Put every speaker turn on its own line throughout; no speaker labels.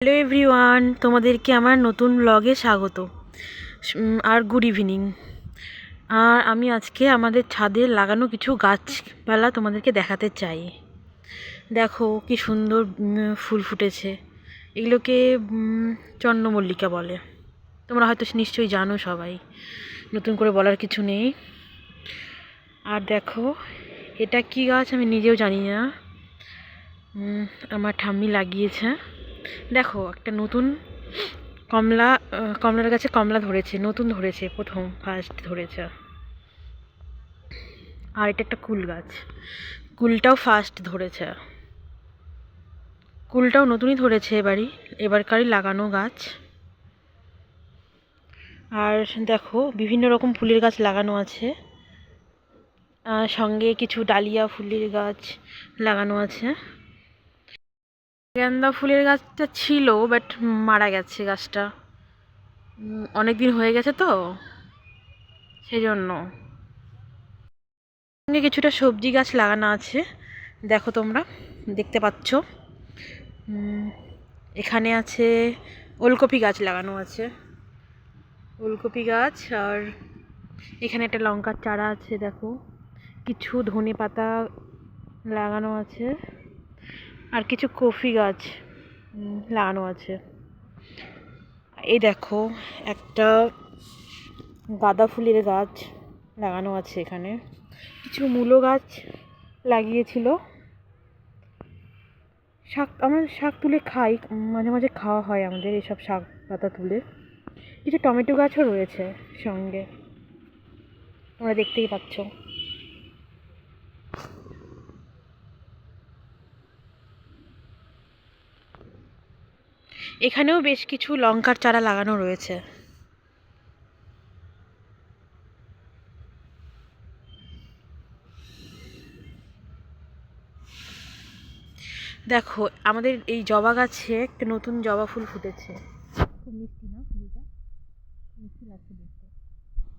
Hello everyone, তোমাদেরকে আমার নতুন ব্লগে স্বাগত। আর গুড ইভিনিং আর আমি আজকে আমাদের ছাদে লাগানো কিছু গাছপালা তোমাদেরকে দেখাতে চাই। দেখো কি সুন্দর ফুল ফুটেছে। এগুলোকে চন্দ্রমল্লিকা বলে। তোমরা হয়তো নিশ্চয়ই জানো সবাই। নতুন করে বলার কিছু নেই। আর দেখো, এটা কি গাছ আমি নিজেও জানি না। আমার ঠাম্মি লাগিয়েছে। দেখো, একটা নতুন কমলা কমলার গাছে কমলা ধরেছে, নতুন ধরেছে, প্রথম ফার্স্ট ধরেছে। আর এটা একটা কুল গাছ। কুলটাও ফার্স্ট ধরেছে। কুলটাও নতুনই ধরেছে এবারই, এবারকারই লাগানো গাছ। আর দেখো, বিভিন্ন রকম ফুলের গাছ লাগানো আছে। সঙ্গে কিছু ডালিয়া ফুলের গাছ লাগানো আছে। গেন্দা ফুলের গাছটা ছিল বাট মারা গেছে গাছটা। অনেক দিন হয়ে গেছে তো সেই জন্য কিছুটা সবজি গাছ লাগানো আছে, দেখো তোমরা, দেখতে পাচ্ছ। এখানে আছে ওলকপি গাছ লাগানো আছে। ওলকপি গাছ আর এখানে একটা লঙ্কার চারা আছে, দেখো। কিছু ধনে পাতা লাগানো আছে। আর কিছু কফি গাছ লাগানো আছে। এই দেখো, একটা গাঁদা ফুলের গাছ লাগানো আছে এখানে। কিছু মূলো গাছ লাগিয়েছিল। শাক, আমরা শাক তুলে খাই, মাঝে মাঝে খাওয়া হয় আমাদের এসব শাক পাতা তুলে। কিছু টমেটো গাছও রয়েছে সঙ্গে। তোমরা দেখতেই পাচ্ছ। এখানেও বেশ কিছু লঙ্কার চারা লাগানো রয়েছে। দেখো, আমাদের এই জবা গাছে একটা নতুন জবা ফুল ফুটেছে। খুব মিষ্টি, না ফুলটা? মিষ্টি লাগছে দেখতে।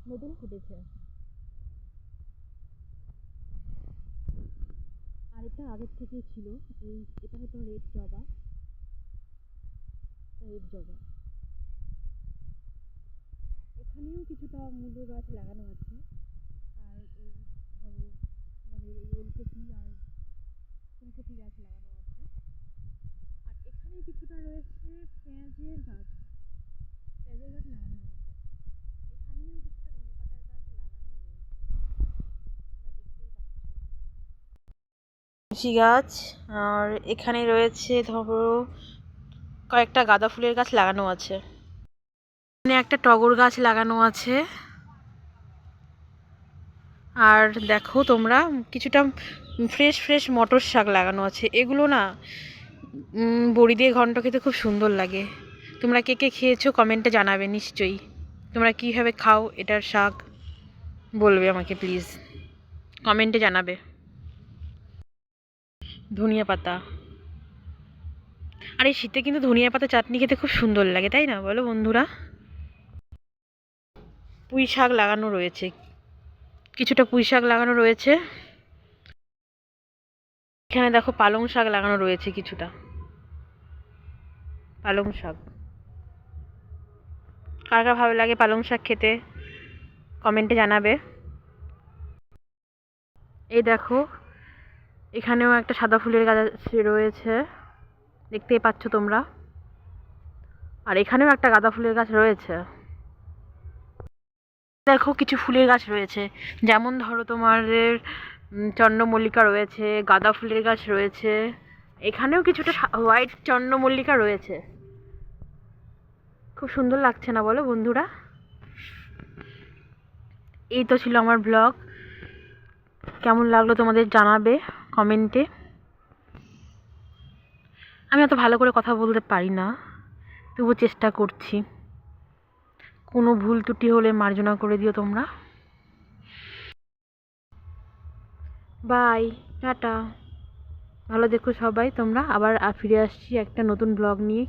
নতুন ফুটেছে। আর এটা আগের থেকেই ছিল। এই, এটা হয়তো রেড জবা। রেড জবা এখানেও কিছুটা মূলো গাছ লাগানো আছে। আর এই ধরো আমাদের এই ওলকপি আর ফুলকপি গাছ লাগানো আছে। আর এখানে কিছুটা রয়েছে পেঁয়াজের গাছ। পেঁয়াজের গাছ লাগানো রয়েছে এখানেও কিছুটা ধনেপাতার গাছ লাগানো রয়েছে। তোমরা গাছ, আর এখানে রয়েছে ধরো কয়েকটা গাঁদা ফুলের গাছ লাগানো আছে। এখানে একটা টগর গাছ লাগানো আছে। আর দেখো তোমরা, কিছুটা ফ্রেশ ফ্রেশ মটর শাক লাগানো আছে। এগুলো না বড়ি দিয়ে ঘন্ট খেতে খুব সুন্দর লাগে। তোমরা কে কে খেয়েছো কমেন্টে জানাবে নিশ্চয়ই। তোমরা কীভাবে খাও এটার শাক বলবে আমাকে প্লিজ কমেন্টে জানাবে। ধনিয়া পাতা। আর এই শীতে কিন্তু ধনিয়া পাতা চাটনি খেতে খুব সুন্দর লাগে, তাই না? বলো বন্ধুরা। পুঁই শাক লাগানো রয়েছে। কিছুটা পুঁই শাক লাগানো রয়েছে। এখানে দেখো পালং শাক লাগানো রয়েছে কিছুটা। পালং শাক। কার কার ভালো লাগে পালং শাক খেতে? কমেন্টে জানাবে। এই দেখো, এখানেও একটা সাদা ফুলের গাছ রয়েছে। দেখতেই পাচ্ছ তোমরা। আর এখানেও একটা গাঁদা ফুলের গাছ রয়েছে। দেখো কিছু ফুলের গাছ রয়েছে। যেমন ধরো তোমাদের চন্দ্রমল্লিকা রয়েছে, গাঁদা ফুলের গাছ রয়েছে। এখানেও কিছুটা হোয়াইট চন্দ্রমল্লিকা রয়েছে। খুব সুন্দর লাগছে না বলো বন্ধুরা? এই তো ছিল আমার ব্লগ। কেমন লাগল তোমাদের জানাবে কমেন্টে? আমি অত ভালো করে কথা বলতে পারি না, তবু চেষ্টা করছি। কোনো ভুল ত্রুটি হলে মার্জনা করে দিও তোমরা। Bye, tata. ভালো দেখো সবাই, তোমরা আবার ফিরে আসছি একটা নতুন ব্লগ নিয়ে।